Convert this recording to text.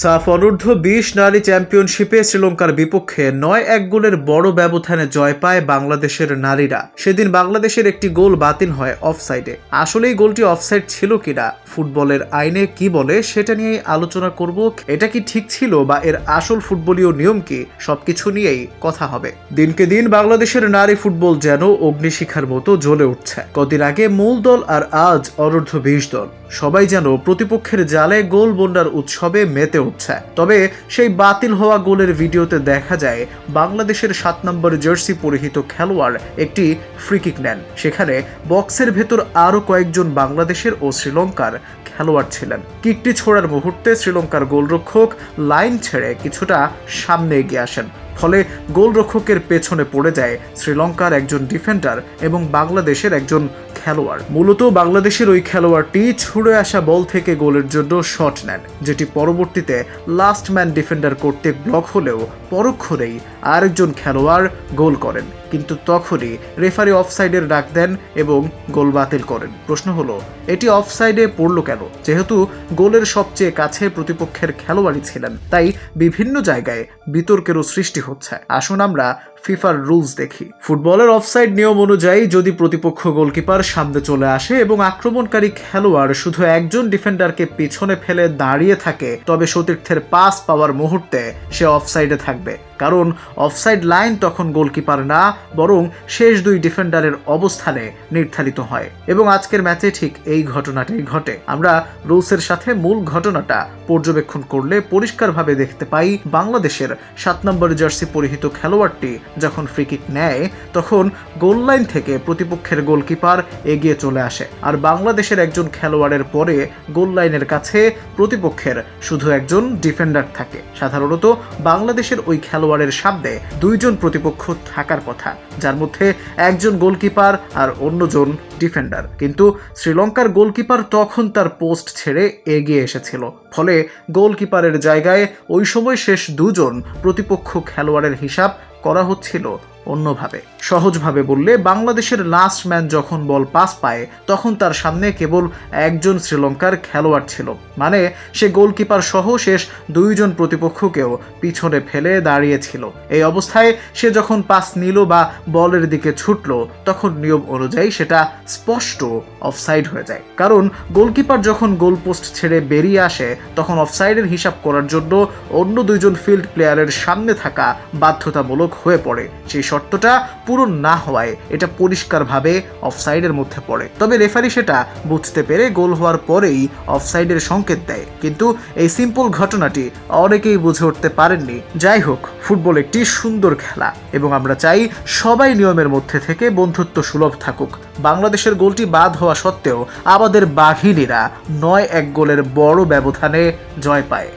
সাফ অনূর্ধ্ব বিশ নারী চ্যাম্পিয়নশিপে শ্রীলঙ্কার বিপক্ষে নয় এক গোলের বড় ব্যবধানে জয় পায় বাংলাদেশের নারীরা। সেদিন বাংলাদেশের একটি গোল বাতিল হয় অফসাইডে। আসলে এই গোলটি অফসাইড ছিল কিনা? ফুটবলের আইনে কি বলে সেটা নিয়েই আলোচনা করব। এটা কি ঠিক ছিল বা এর আসল ফুটবলীয় নিয়ম কি? সবকিছু নিয়েই কথা হবে। দিনকে দিন বাংলাদেশের নারী ফুটবল যেন অগ্নিশিখার মতো জ্বলে উঠছে। কদিন আগে মূল দল আর আজ অনূর্ধ্ব বিশ দল। সবাই যেন প্রতিপক্ষের জালে গোল বন্যার উৎসবে মেতে উঠছে। তবে সেই বাতিল হওয়া গোলের ভিডিওতে দেখা যায়, বাংলাদেশের সাত নম্বর জার্সি পরিহিত খেলোয়াড় একটি ফ্রিকিক নেন। সেখানে বক্সের ভেতর আরও কয়েকজন বাংলাদেশের ও শ্রীলঙ্কার খেলোয়াড় ছিলেন। কিকটি ছোড়ার মুহূর্তে শ্রীলঙ্কার গোলরক্ষক লাইন ছেড়ে কিছুটা সামনে এগিয়ে আসেন। ফলে গোলরক্ষকের পেছনে পড়ে যায় শ্রীলঙ্কার একজন ডিফেন্ডার এবং বাংলাদেশের একজন খেলোয়াড়। মূলত বাংলাদেশের ওই খেলোয়াড়টি ছুড়ে আসা বল থেকে গোলের জন্য শট নেন, যেটি পরবর্তীতে লাস্ট ম্যান ডিফেন্ডার কর্তৃক ব্লক হলেও পরক্ষণেই আরেকজন খেলোয়াড় গোল করেন। কিন্তু তখনই রেফারি অফসাইডের ডাক দেন এবং গোল বাতিল করেন। প্রশ্ন হলো, এটি অফসাইডে পড়ল কেন? যেহেতু গোলের সবচেয়ে কাছে প্রতিপক্ষের খেলোয়াড়ই ছিলেন, তাই বিভিন্ন জায়গায় বিতর্কেরও সৃষ্টি হচ্ছে। আসুন আমরা ফিফার রুলস দেখি। ফুটবলের অফসাইড নিয়ম অনুযায়ী যদি প্রতিপক্ষ গোলকিপার সামনে চলে আসে এবং আক্রমণকারী খেলোয়াড় শুধু একজন ডিফেন্ডারকে পিছনে ফেলে দাঁড়িয়ে থাকে, তবে সতীর্থের পাস পাওয়ার মুহূর্তে সে অফসাইডে থাকবে। কারণ অফসাইড লাইন তখন গোলকিপার না, বরং শেষ দুই ডিফেন্ডারের অবস্থানে নির্ধারিত হয়। এবং আজকের ম্যাচে ঠিক এই ঘটনাটাই ঘটে। আমরা রুলসের সাথে মূল ঘটনাটা পর্যবেক্ষণ করলে পরিষ্কারভাবে দেখতে পাই, বাংলাদেশের সাত নম্বর জার্সি পরিহিত খেলোয়াড়টি যখন ফ্রিকিক নেয়, তখন গোল লাইন থেকে প্রতিপক্ষের গোলকিপার এগিয়ে চলে আসে। আর বাংলাদেশের একজন খেলোয়াড়ের পরে গোল লাইনের কাছে প্রতিপক্ষের শুধু একজন ডিফেন্ডার থাকে। সাধারণত বাংলাদেশের ওই খেলোয়াড়ের সামনে দুইজন প্রতিপক্ষ থাকার কথা, যার মধ্যে একজন গোলকিপার আর অন্যজন ডিফেন্ডার। কিন্তু শ্রীলঙ্কার গোলকিপার তখন তার পোস্ট ছেড়ে এগিয়ে এসেছিল। ফলে গোলকিপারের জায়গায় ওই সময় শেষ দুজন প্রতিপক্ষ খেলোয়াড়ের হিসাব করা হচ্ছিল। অন্যভাবে। সহজভাবে বললে, বাংলাদেশের লাস্ট ম্যান যখন বল পাস পায়, তখন তার সামনে কেবল একজন শ্রীলঙ্কার খেলোয়াড় ছিল। মানে সে গোলকিপার সহ শেষ দুইজন প্রতিপক্ষকেও পিছনে ফেলে দাঁড়িয়েছিল এই অবস্থায় সে যখন পাস নিল বা বলের দিকে ছুটল, তখন নিয়ম অনুযায়ী সেটা স্পষ্ট অফসাইড হয়ে যায়। কারণ গোলকিপার যখন গোল পোস্ট ছেড়ে বেরিয়ে আসে, তখন অফসাইডের হিসাব করার জন্য অন্য দুইজন ফিল্ড প্লেয়ারের সামনে থাকা বাধ্যতামূলক হয়ে পড়ে। সেই শর্তটা পূরণ না হওয়ায় এটা পরিষ্কারভাবে অফসাইডের মধ্যে পড়ে। তবে রেফারি সেটা বুঝতে পেরে গোল হওয়ার পরেই অফসাইডের সংকেত দেয়। কিন্তু এই সিম্পল ঘটনাটি অনেকেই বুঝে উঠতে পারেননি। যাই হোক, ফুটবল একটি সুন্দর খেলা এবং আমরা চাই সবাই নিয়মের মধ্যে থেকে বন্ধুত্ব সুলভ থাকুক। বাংলাদেশের গোলটি বাদ হওয়া সত্ত্বেও আমাদের বাঘিনীরা নয় এক গোলের বড় ব্যবধানে জয় পায়।